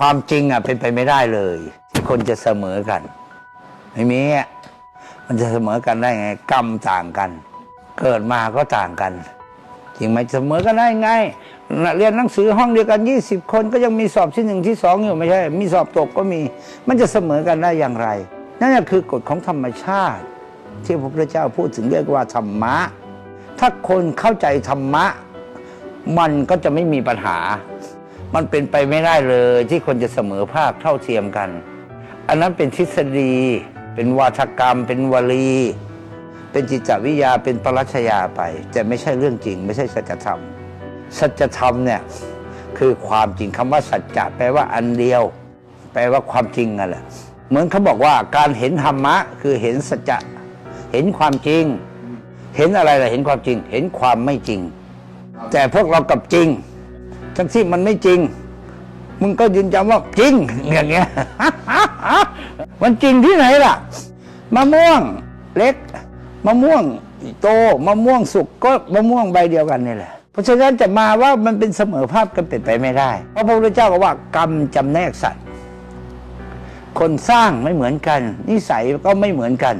ความจริงอะเป็นไปไม่ได้เลย ที่คนจะเสมอกันไม่มีอะมันจะเสมอกันได้ไง กรรมต่างกัน เกิดมาก็ต่างกัน จริงไหมเสมอกันได้ไงเรียนหนังสือห้องเดียวกัน20คนก็ยังมีสอบที่หนึ่งที่สองอยู่ไม่ใช่ มีสอบตกก็มี มันจะเสมอกันได้อย่างไร นั่นคือกฎของธรรมชาติ ที่พระพุทธเจ้าพูดถึงเรียกว่าธรรมะ ถ้าคนเข้าใจธรรมะ มันก็จะไม่มีปัญหา มันเป็นไปไม่ได้เลยที่คนจะเสมอภาคเท่าเทียมกัน อันนั้นเป็นทฤษฎี เป็นวาทกรรม เป็นวลี เป็นจิตวิทยาเป็นปรัชญาไปแต่ไม่ใช่เรื่องจริง ไม่ใช่สัจธรรม สัจธรรมเนี่ยคือความจริงคำว่าสัจจะแปลว่าอันเดียว แปลว่าความจริงนั่นแหละเหมือนเขาบอกว่าการเห็นธรรมะ คือเห็นสัจจะเห็นความจริง เห็นอะไรล่ะเห็นความจริง เห็นความไม่จริง แต่พวกเรากับจริง ทั้งที่มันไม่จริง มึงก็ยืนยันว่าจริงอย่างเงี้ย มันจริงที่ไหนล่ะ มะม่วงเล็ก มะม่วงโต มะม่วงสุกก็มะม่วงใบเดียวกันนี่แหละ เพราะฉะนั้นจะมาว่ามันเป็นเสมอภาพกันเป็นไปไม่ได้ เพราะพระพุทธเจ้าก็ว่ากรรมจำแนกสัตว์ คนสร้างไม่เหมือนกัน นิสัยก็ไม่เหมือนกัน